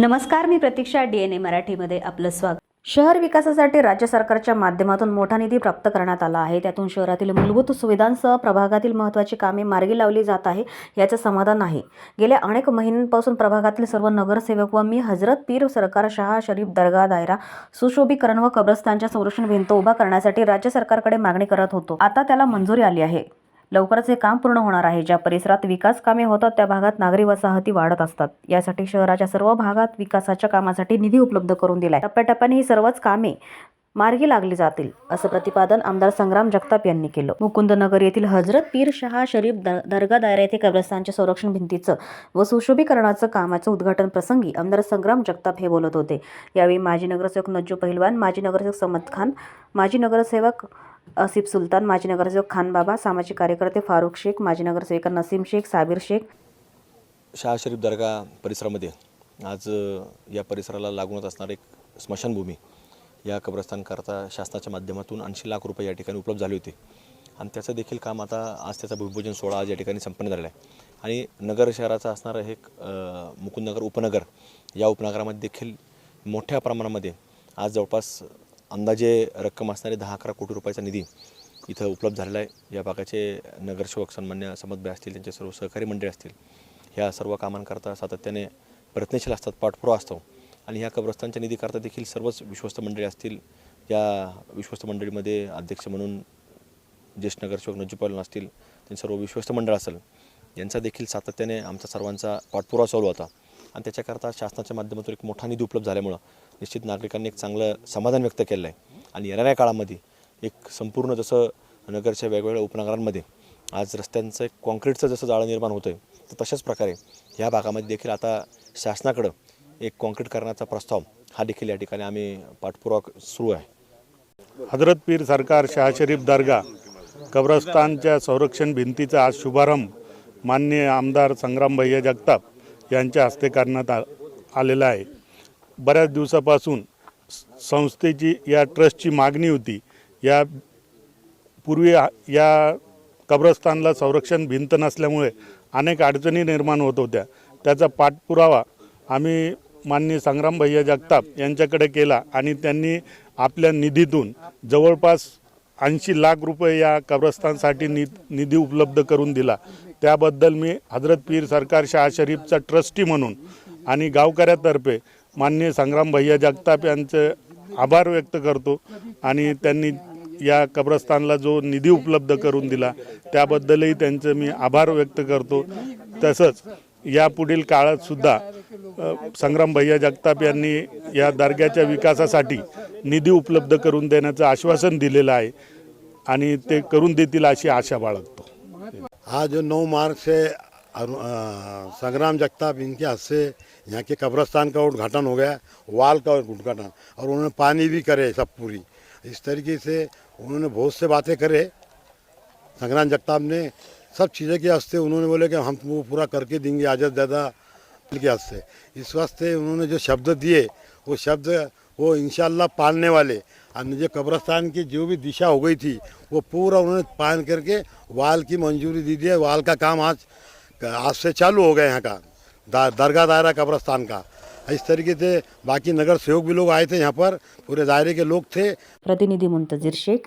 नमस्कार मी प्रतीक्षा D N A मराठीमध्ये आपलं स्वागत. शहर विकासासाठी राज्य सरकारच्या माध्यमातून मोठा निधी प्राप्त करण्यात आला आहे. त्यातून शहरातील मूलभूत सुविधांसह प्रभागातील महत्त्वाची कामे मार्गी लावली जात आहे याचं समाधान आहे. गेल्या अनेक महिन्यांपासून प्रभागातील सर्व नगरसेवक व मी हजरत पीर सरकार शहा शरीफ दर्गा दायरा सुशोभीकरण व कब्रस्तानच्या संरक्षण भिंत उभा करण्यासाठी राज्य सरकारकडे मागणी करत होतो. आता त्याला मंजुरी आली आहे. लवकरच हे काम पूर्ण होणार आहे. ज्या परिसरात विकास कामे होतात त्या भागात नागरी वसाहती वाढत असतात. यासाठी शहराच्या सर्व भागात विकासाच्या कामासाठी निधी उपलब्ध करून दिलाय. टप्प्याटप्प्याने ही सर्वच कामे मार्गी लागली जातील असं प्रतिपादन आमदार संग्राम जगताप यांनी केलं. मुकुंदनगर येथील हजरत पीर शहा शरीफ द- दर्गा दायरा येथे कब्रस्तानच्या संरक्षण भिंतीचं व सुशोभीकरणाचं कामाचं उद्घाटन प्रसंगी आमदार संग्राम जगताप हे बोलत होते. यावेळी माजी नगरसेवक नज्जू पहिलवान माजी नगरसेवक समद खान माजी नगरसेवक असिफ सुलतान माजी नगरसेवक खानबाबा सामाजिक कार्यकर्ते फारुख शेख माजी नगरसेविका नसीम शेख साबिर शेख. शाह शरीफ दर्गा परिसरामध्ये आज या परिसराला लागूनच असणारे एक स्मशानभूमी या कब्रस्तानकरता शासनाच्या माध्यमातून ऐंशी लाख रुपये या ठिकाणी उपलब्ध झाले होते. आणि त्याचं देखील काम आता आज त्याचा भूमिपूजन सोहळा आज या ठिकाणी संपन्न झालेला आहे. आणि नगर शहराचं असणारं हे एक, मुकुंदनगर उपनगर या उपनगरामध्ये देखील मोठ्या प्रमाणामध्ये आज जवळपास अंदाजे रक्कम असणारे दहा अकरा कोटी रुपयाचा निधी इथं उपलब्ध झालेला आहे. या भागाचे नगरसेवक सन्मान्य समदभाई असतील त्यांचे सर्व सहकारी मंडळी असतील ह्या सर्व कामांकरता सातत्याने प्रयत्नशील असतात पाठपुरावा असतो. आणि ह्या कब्रस्तानच्या निधीकरता देखील सर्वच विश्वस्त मंडळी असतील या विश्वस्त मंडळीमध्ये अध्यक्ष म्हणून ज्येष्ठ नगरसेवक नजीपालन असतील त्यांचे सर्व विश्वस्त मंडळ असेल यांचा देखील सातत्याने आमचा सर्वांचा पाठपुरावा चालू होता. आणि त्याच्याकरता शासनाच्या माध्यमातून एक मोठा निधी उपलब्ध झाल्यामुळं निश्चित नागरिकांनी एक चांगलं समाधान व्यक्त केलं आहे. आणि येणाऱ्या काळामध्ये एक संपूर्ण जसं नगरच्या वेगवेगळ्या उपनगरांमध्ये आज रस्त्यांचं एक कॉन्क्रीटचं जसं जाळं निर्माण होतं आहे तर तशाच प्रकारे ह्या भागामध्ये देखील आता शासनाकडं एक कॉन्क्रीट करण्याचा प्रस्ताव हा देखील या ठिकाणी आम्ही पाठपुरावा सुरू आहे. हजरत पीर सरकार शाह शरीफ दर्गा कब्रस्तानच्या संरक्षण भिंतीचा आज शुभारंभ माननीय आमदार संग्राम भैया जगताप यांच्या हस्ते करण्यात आ आलेला आहे. बऱ्याच दिवसापासून संस्थेची या ट्रस्टची मागणी होती. या पूर्वी या कब्रस्तानला संरक्षण भिंत नसल्यामुळे अनेक अडचणी निर्माण होत होत्या. त्याचा पाठपुरावा आम्ही माननीय संग्राम भैया जगताप यांच्याकडे केला आणि त्यांनी आपल्या निधीतून जवळपास ऐंशी लाख रुपये या कब्रस्तानसाठी नि निधी उपलब्ध करून दिला. त्याबद्दल मी हजरत पीर सरकार शाह शरीफचा ट्रस्टी म्हणून आणि गावकऱ्यातर्फे माननीय संग्राम भैया जगताप यांचे आभार व्यक्त करतो आणि त्यांनी या कब्रस्तानला जो निधी उपलब्ध करून दिला त्याबद्दलही त्यांचं मी आभार व्यक्त करतो. तसंच यापुढील पुढील काळातसुद्धा संग्राम भैया जगताप यांनी या दर्ग्याच्या विकासासाठी निधी उपलब्ध करून देण्याचं आश्वासन दिलेलं आहे आणि ते करून देतील अशी आशा बाळगतो. आज जो नौ मार्च से संग्राम जगताप इनके हाथ से यहाँ के कब्रस्तान का उद्घाटन हो गया, वाल का उद्घाटन, और उन्होंने पानी भी करे सब पूरी। इस तरीके से उन्होंने बहुत से बातें करे। संग्राम जगताप ने सब चीज़ें के हस्ते उन्होंने बोले कि हम वो पूरा करके देंगे, आज़ाद दादा के हस्ते इस वास्ते उन्होंने जो शब्द दिए, वो शब्द हो, वो इंशाल्लाह पालने वाले और जो म्हणजे कब्रस्तान की जो भी दिशा हो गई थी वो पूरा उन्होंने पालन करके वाल की मंजूरी दी दी है। वाल का काम आज आज से चालू हो गया यहाँ का दा, दरगाह दायरा कब्रस्तान का। इस तरीके से बाकी नगर सेवक भी लोग आए थे यहाँ पर पूरे दायरे के लोग थे। प्रतिनिधि मुंतजिर शेख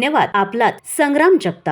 धन्यवाद. आपलात संग्राम जगताप.